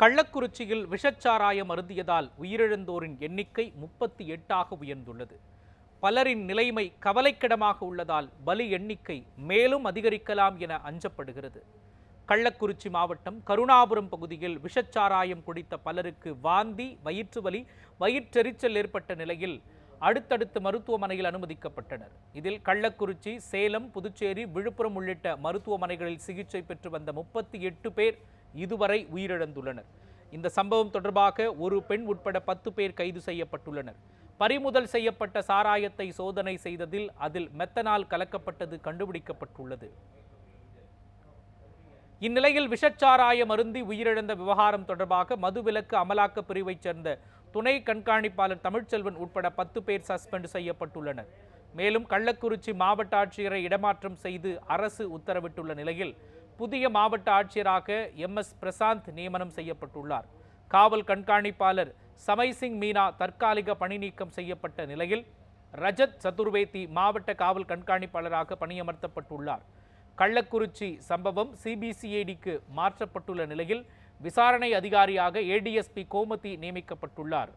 கள்ளக்குறிச்சியில் விஷச்சாராயம் அருந்தியதால் உயிரிழந்தோரின் எண்ணிக்கை முப்பத்தி எட்டாக உயர்ந்துள்ளது. பலரின் நிலைமை கவலைக்கிடமாக உள்ளதால் பலி எண்ணிக்கை மேலும் அதிகரிக்கலாம் என அஞ்சப்படுகிறது. கள்ளக்குறிச்சி மாவட்டம் கருணாபுரம் பகுதியில் விஷச்சாராயம் குடித்த பலருக்கு வாந்தி வயிற்று வலி வயிற்றெரிச்சல் ஏற்பட்ட நிலையில் அடுத்தடுத்து மருத்துவமனையில் அனுமதிக்கப்பட்டனர். இதில் கள்ளக்குறிச்சி சேலம் புதுச்சேரி விழுப்புரம் உள்ளிட்ட மருத்துவமனைகளில் சிகிச்சை பெற்று வந்த முப்பத்தி எட்டு பேர் இதுவரை உயிரிழந்துள்ளனர். இந்த சம்பவம் தொடர்பாக ஒரு பெண் உட்பட பத்து பேர் கைது செய்யப்பட்டுள்ளனர். பறிமுதல் செய்யப்பட்ட சாராயத்தை சோதனை செய்ததில் அதில் மெத்தனால் கலக்கப்பட்டது கண்டுபிடிக்கப்பட்டுள்ளது. இந்நிலையில் விஷச்சாராயம் அருந்தி உயிரிழந்த விவகாரம் தொடர்பாக மதுவிலக்கு அமலாக்கப் பிரிவைச் சேர்ந்த துணை கண்காணிப்பாளர் தமிழ்ச்செல்வன் உட்பட பத்து பேர் சஸ்பெண்ட் செய்யப்பட்டுள்ளனர். மேலும் கள்ளக்குறிச்சி மாவட்ட ஆட்சியரை இடமாற்றம் செய்து அரசு உத்தரவிட்டுள்ள நிலையில் புதிய மாவட்ட ஆட்சியராக எம் எஸ் பிரசாந்த் நியமனம் செய்யப்பட்டுள்ளார். காவல் கண்காணிப்பாளர் சமைசிங் மீனா தற்காலிக பணி நீக்கம் செய்யப்பட்ட நிலையில் ரஜத் சதுர்வேதி மாவட்ட காவல் கண்காணிப்பாளராக பணியமர்த்தப்பட்டுள்ளார். கள்ளக்குறிச்சி சம்பவம் சிபிசிஐடிக்கு மாற்றப்பட்டுள்ள நிலையில் விசாரணை அதிகாரியாக ஏடிஎஸ்பி கோமதி நியமிக்கப்பட்டுள்ளார்.